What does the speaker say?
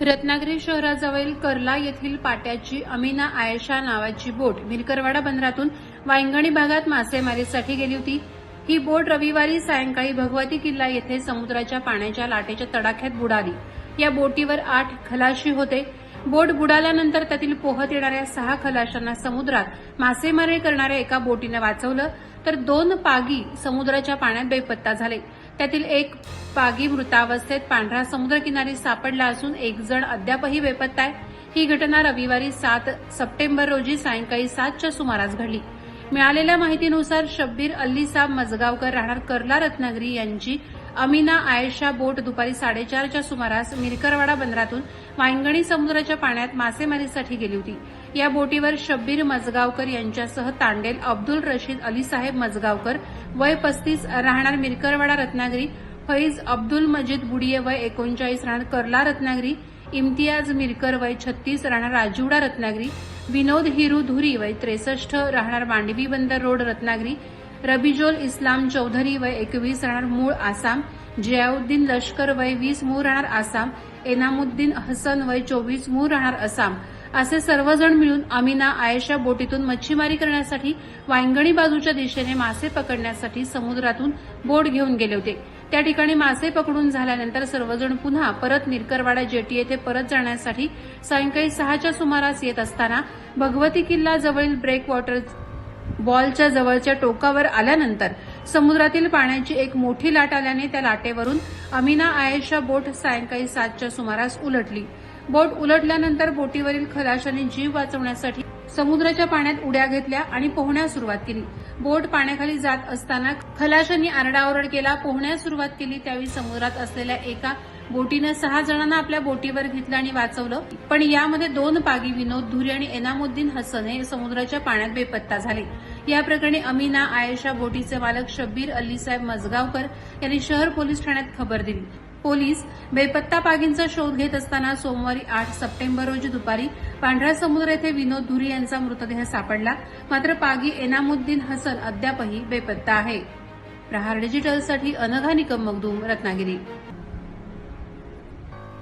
रत्नागिरी शहराजवळील कर्ला येथील पाट्याची अमिना आयशा नावाची बोट मिरकरवाडा बंदरातून वायंगणी भागात मासेमारीसाठी गेली होती. ही बोट रविवारी सायंकाळी भगवती किल्ला येथे समुद्राच्या पाण्याच्या लाटेच्या तडाख्यात बुडाली. या बोटीवर आठ खलाशी होते. बोट बुडाल्यानंतर त्यातील पोहत येणाऱ्या सहा खलाशांना समुद्रात मासेमारी करणाऱ्या एका बोटीनं वाचवलं तर दोन पागी समुद्राच्या पाण्यात बेपत्ता झाले. त्यातील एक पागी मृतावस्थेत पांढरा समुद्रकिनारी सापडला असून एक जण अद्यापही बेपत्ता आहे. ही घटना रविवारी सात सप्टेंबर रोजी सायंकाळी सातच्या सुमारास घडली. मिळालेल्या माहितीनुसार शब्बीर अल्लीसाब मजगावकर राहणार कर्ला रत्नागिरी यांची अमिना आयशा बोट दुपारी साडेचारच्या सुमारास मिरकरवाडा बंदरातून वायंगणी समुद्राच्या पाण्यात मासेमारीसाठी गेली होती. या बोटीवर शब्बीर मजगावकर यांच्यासह तांडेल अब्दुल रशीद अलीसाहेब मजगावकर वय पस्तीस राहणार मिरकरवाडा रत्नागिरी फैज अब्दुल मजीद बुडिये वय एकोणचाळीस राहणार कर्ला रत्नागिरी इम्तियाज मिरकर वय छत्तीस राहणार राजिवडा रत्नागिरी विनोद हिरू धुरी वय त्रेसष्ट राहणार मांडवी बंदर रोड रत्नागिरी रबिजोल इस्लाम चौधरी वय एकवीस राहणार मूळ आसाम जियाउद्दीन लष्कर वय वीस मूळ राहणार आसाम एनामुद्दीन हसन वय चोवीस मूळ राहणार आसाम. असे सर्वजण मिळून अमिना आयशा बोटीतून मच्छीमारी करण्यासाठी वायंगणी बाजूच्या दिशेने मासे पकडण्यासाठी समुद्रातून बोट घेऊन गेले होते. त्या ठिकाणी मासे पकडून झाल्यानंतर सर्वजण पुन्हा परत निरकरवाडा जेटी येथे परत जाण्यासाठी सायंकाळी सहाच्या सुमारास येत असताना भगवती किल्ला जवळील ब्रेक वॉटर बॉलच्या जवळच्या टोकावर आल्यानंतर समुद्रातील पाण्याची एक मोठी लाट आल्याने त्या लाटेवरून अमिना आयेशा बोट सायंकाळी सातच्या सुमारास उलटली. बोट उलटल्यानंतर बोटीवरील खलाशाने जीव वाचवण्यासाठी समुद्राच्या पाण्यात उड्या घेतल्या आणि पोहण्यास सुरुवात केली. बोट पाण्याखाली जात असताना खलाशांनी आरडाओरड केला. पोहण्यास सुरुवात केली. त्यावेळी समुद्रात असलेल्या एका बोटीनं सहा जणांना आपल्या बोटीवर घेतलं आणि वाचवलं. पण यामध्ये दोन पागी विनोद धुरी आणि एनामुद्दीन हसन हे समुद्राच्या पाण्यात बेपत्ता झाले. या प्रकरणी अमिना आयशा बोटीचे मालक शब्बीर अल्लीसाहेब मजगावकर यांनी शहर पोलीस ठाण्यात खबर दिली. पोलीस बेपत्ता पागींचा शोध घेत असताना सोमवारी आठ सप्टेंबर रोजी दुपारी पांढरा समुद्र येथे विनोद धुरी यांचा मृतदेह सापडला. मात्र पागी एनामुद्दीन हसन अद्यापही बेपत्ता आहे. प्रहार डिजिटलसाठी अनघा निकम मगदूम रत्नागिरी.